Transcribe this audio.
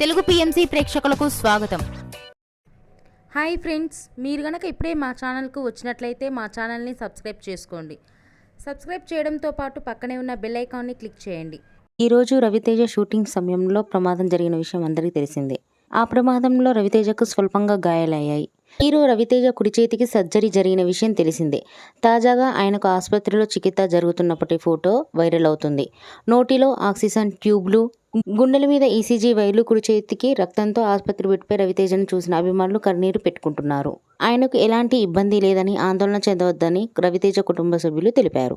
Telugu PMC ప్రేక్షకులకు స్వాగతం. Hi friends మీరు గనక ఇప్పుడే మా ఛానల్కు వచ్చినట్లయితే మా ఛానల్ని సబ్స్క్రైబ్ చేసుకోండి. సబ్స్క్రైబ్ చేయడంతో పాటు పక్కనే ఉన్న బెల్ ఐకాన్ని క్లిక్ చేయండి. ఈరోజు రవితేజ షూటింగ్ సమయంలో ప్రమాదం జరిగిన విషయం అందరికీ తెలిసిందే. ఆ ప్రమాదంలో రవితేజకు స్వల్పంగా గాయాలయ్యాయి. హీరో రవితేజ కుడి చేతికి సర్జరీ జరిగిన విషయం తెలిసిందే. తాజాగా ఆయనకు ఆసుపత్రిలో చికిత్స జరుగుతున్నప్పటి ఫోటో వైరల్ అవుతుంది. నోటిలో ఆక్సిజన్ ట్యూబ్లు గుండెల మీద ఈసీజీ వైర్లు కుడి చేతికి రక్తంతో ఆసుపత్రి బెడ్పై రవితేజను చూసిన అభిమానులు కన్నీరు పెట్టుకుంటున్నారు. ఆయనకు ఎలాంటి ఇబ్బంది లేదని ఆందోళన చెందవద్దని రవితేజ కుటుంబ సభ్యులు తెలిపారు.